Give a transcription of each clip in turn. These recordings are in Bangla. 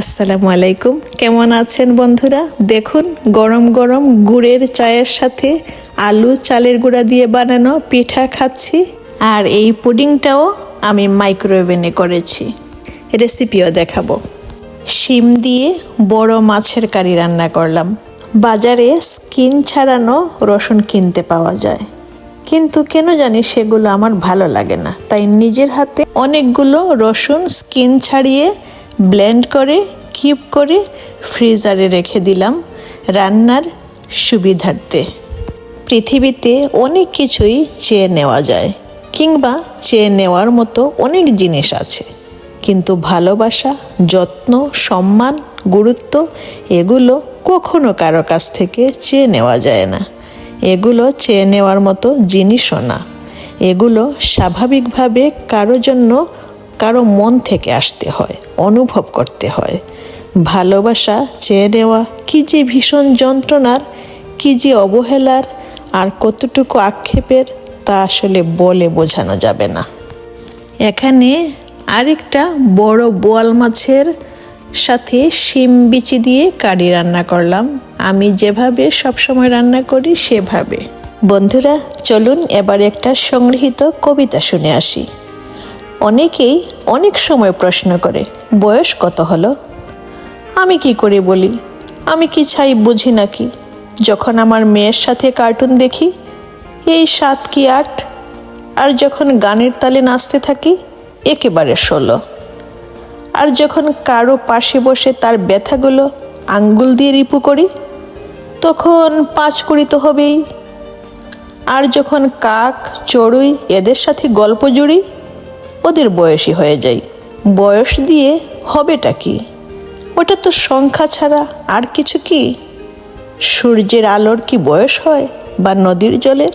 আসসালামু আলাইকুম। কেমন আছেন বন্ধুরা? দেখুন, গরম গরম গুড়ের চায়ের সাথে আলু চালের গুঁড়া দিয়ে বানানো পিঠা খাচ্ছি। আর এই পুডিংটাও আমি মাইক্রোওভেনে করেছি। রেসিপিও দেখাবো। শিম দিয়ে বড় মাছের কারি রান্না করলাম। বাজারে স্কিন ছাড়ানো রসুন কিনতে পাওয়া যায়। কিন্তু কেন জানি সেগুলো আমার ভালো লাগে না। তাই নিজের হাতে অনেকগুলো রসুন স্কিন ছাড়িয়ে ব্লেন্ড করে, কিউব করে ফ্রিজারে রেখে দিলাম রান্নার সুবিধার্থে। পৃথিবীতে অনেক কিছুই চেয়ে নেওয়া যায়, কিংবা চেয়ে নেওয়ার মতো অনেক জিনিস আছে। কিন্তু ভালোবাসা, যত্ন, সম্মান, গুরুত্ব, এগুলো কখনো কারও কাছ থেকে চেয়ে নেওয়া যায় না। এগুলো চেয়ে নেওয়ার মতো জিনিসও না। এগুলো স্বাভাবিকভাবে কারও জন্য কারও মন থেকে আসতে হয়, অনুভব করতে হয়। ভালোবাসা চেয়ে নেওয়া কি যে ভীষণ যন্ত্রণার, কি যে অবহেলার, আর কতটুকু আক্ষেপের তা আসলে বলে বোঝানো যাবে না। এখানে আরেকটা বড় বোয়াল মাছের সাথে শিম বিচি দিয়ে কারি রান্না করলাম। আমি যেভাবে সবসময় রান্না করি, সেভাবে। বন্ধুরা, চলুন এবার একটা সংগৃহীত কবিতা শুনে আসি। অনেকেই অনেক সময় প্রশ্ন করে, বয়স কত হলো? আমি কি করে বলি? আমি কি চাই বুঝি নাকি? যখন আমার মেয়ের সাথে কার্টুন দেখি, এই সাত কি আট? আর যখন গানের তালে নাচতে থাকি, একেবারে ষোলো। আর যখন কারও পাশে বসে তার ব্যথাগুলো আঙ্গুল দিয়ে রিপু করি, তখন পাঁচ কুড়ি তো হবেই। আর যখন কাক, চড়ুই এদের সাথে গল্প জুড়ি ওদের বয়সী হয়ে যাই। বয়স দিয়ে হবেটা কি? ওটা তো সংখ্যা ছাড়া আর কিছু কি? সূর্যের আলোর কি বয়স হয় বা নদীর জলের?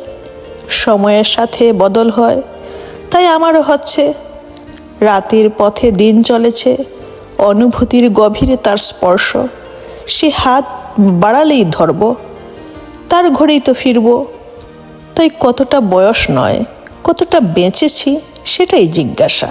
সময়ের সাথে বদল হয়, তাই আমারও হচ্ছে। রাতের পথে দিন চলেছে, অনুভূতির গভীরে তার স্পর্শ। সে হাত বাড়ালেই ধরব, তার ঘরেই তো ফিরব। তাই কতটা বয়স নয়, কতটা বেঁচেছি সেটাই জিজ্ঞাসা।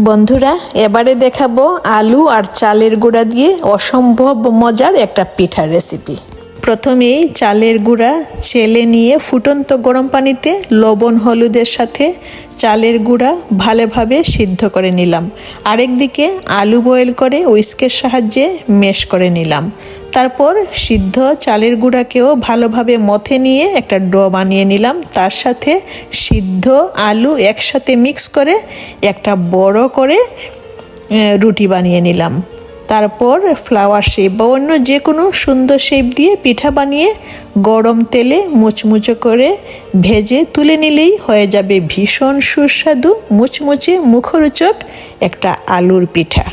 বন্ধুরা, এবারে দেখাবো আলু আর চালের গুঁড়া দিয়ে অসম্ভব মজার একটা পিঠা রেসিপি প্রথমেই চালের গুঁড়া চেলে নিয়ে ফুটন্ত গরম পানিতে লবণ, হলুদের সাথে চালের গুঁড়া ভালোভাবে সিদ্ধ করে নিলাম। আরেকদিকে আলু বয়েল করে উইস্কের সাহায্যে মেশ করে নিলাম। তারপর সিদ্ধ চালের গুঁড়াকেও ভালোভাবে মথে নিয়ে একটা ডো বানিয়ে নিলাম। তার সাথে সিদ্ধ আলু একসাথে মিক্স করে একটা বড় করে রুটি বানিয়ে নিলাম। তারপর ফ্লাওয়ার শেপ বা অন্য যে কোনো সুন্দর শেপ দিয়ে পিঠা বানিয়ে গরম তেলে মুচমুচো করে ভেজে তুলে নিলেই হয়ে যাবে ভীষণ সুস্বাদু, মুচমুচে মুখরোচক একটা আলুর পিঠা।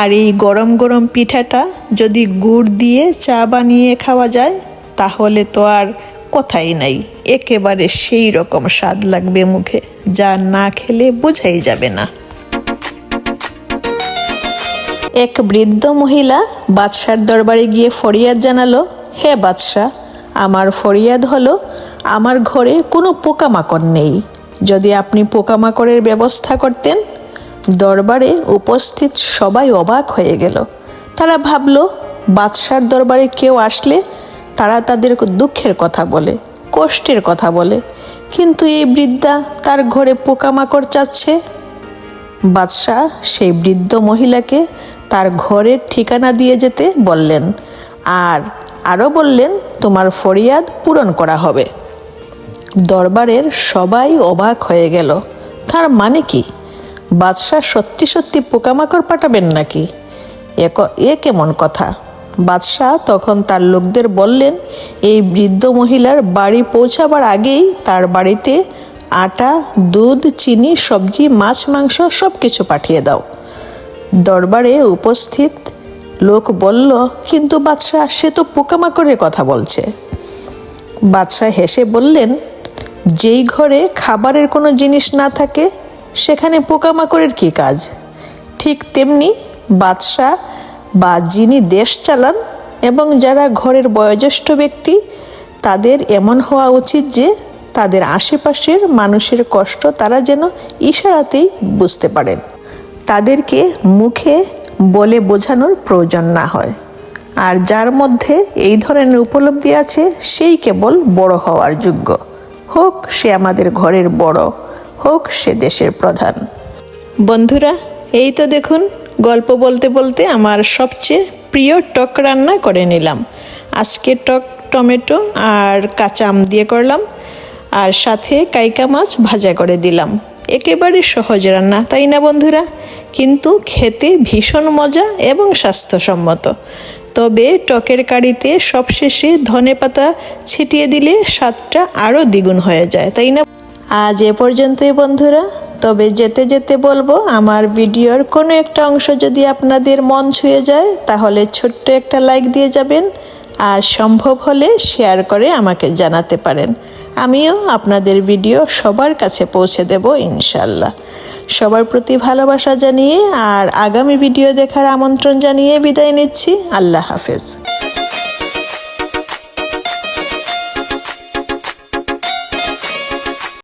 আর এই গরম গরম পিঠাটা যদি গুড় দিয়ে চা বানিয়ে খাওয়া যায়, তাহলে তো আর কথাই নাই। একেবারে সেই রকম স্বাদ লাগবে মুখে, যা না খেলে বোঝাই যাবে না। এক বৃদ্ধ মহিলা বাদশার দরবারে গিয়ে ফরিয়াদ জানালো, হে বাদশাহ, আমার ফরিয়াদ হলো, আমার ঘরে কোনো পোকামাকড় নেই। যদি আপনি পোকামাকড়ের ব্যবস্থা করতেন দরবারে উপস্থিত সবাই অবাক হয়ে গেল। তারা ভাবল, বাদশার দরবারে কেউ আসলে তারা তাদের দুঃখের কথা বলে, কষ্টের কথা বলে। কিন্তু এই বৃদ্ধা তার ঘরে পোকামাকড় চাচ্ছে। বাদশাহ সেই বৃদ্ধ মহিলাকে তার ঘরের ঠিকানা দিয়ে যেতে বললেন আর আরও বললেন, তোমার ফরিয়াদ পূরণ করা হবে। দরবারের সবাই অবাক হয়ে গেল। তার মানে কি? বাদশাহ সত্যি সত্যি পোকামাকড় পাঠাবেন নাকি? এ কেমন কথা? বাদশাহ তখন তার লোকদের বললেন, এই বৃদ্ধ মহিলার বাড়ি পৌঁছাবার আগেই তার বাড়িতে আটা, দুধ, চিনি, সবজি, মাছ, মাংস সব কিছু পাঠিয়ে দাও। দরবারে উপস্থিত লোক বলল, কিন্তু বাদশাহ, সে তো পোকামাকড়ের কথা বলছে। বাদশাহ হেসে বললেন, যেই ঘরে খাবারের কোনো জিনিস না থাকে সেখানে পোকামাকড়ের কী কাজ? ঠিক তেমনি বাদশাহ বা যিনি দেশ চালান এবং যারা ঘরের বয়োজ্যেষ্ঠ ব্যক্তি, তাদের এমন হওয়া উচিত যে তাদের আশেপাশের মানুষের কষ্ট তারা যেন ইশারাতেই বুঝতে পারেন। তাদেরকে মুখে বলে বোঝানোর প্রয়োজন না হয়। আর যার মধ্যে এই ধরনের উপলব্ধি আছে, সেই কেবল বড় হওয়ার যোগ্য। হোক সে আমাদের ঘরের বড় হোক সে দেশের প্রধান। বন্ধুরা, এই তো দেখুন, গল্প বলতে বলতে আমার সবচেয়ে প্রিয় টক রান্না করে নিলাম। আজকে টক টমেটো আর কাঁচা আম দিয়ে করলাম, আর সাথে কাইকা মাছ ভাজা করে দিলাম। একেবারে সহজ রান্না, তাই না বন্ধুরা? কিন্তু খেতে ভীষণ মজা এবং স্বাস্থ্যসম্মত। তবে টকের কারিতে সবশেষে ধনে পাতা ছিটিয়ে দিলে স্বাদটা আরও দ্বিগুণ হয়ে যায়, তাই না? আজ এ পর্যন্তই বন্ধুরা। তবে যেতে যেতে বলব, আমার ভিডিওর কোনো একটা অংশ যদি আপনাদের মন ছুঁয়ে যায়, তাহলে ছোট্ট একটা লাইক দিয়ে যাবেন আর সম্ভব হলে শেয়ার করে আমাকে জানাতে পারেন। আমিও আপনাদের ভিডিও সবার কাছে পৌঁছে দেব ইনশাল্লাহ। সবার প্রতি ভালোবাসা জানিয়ে আর আগামী ভিডিও দেখার আমন্ত্রণ জানিয়ে বিদায় নিচ্ছি। আল্লাহ হাফেজ।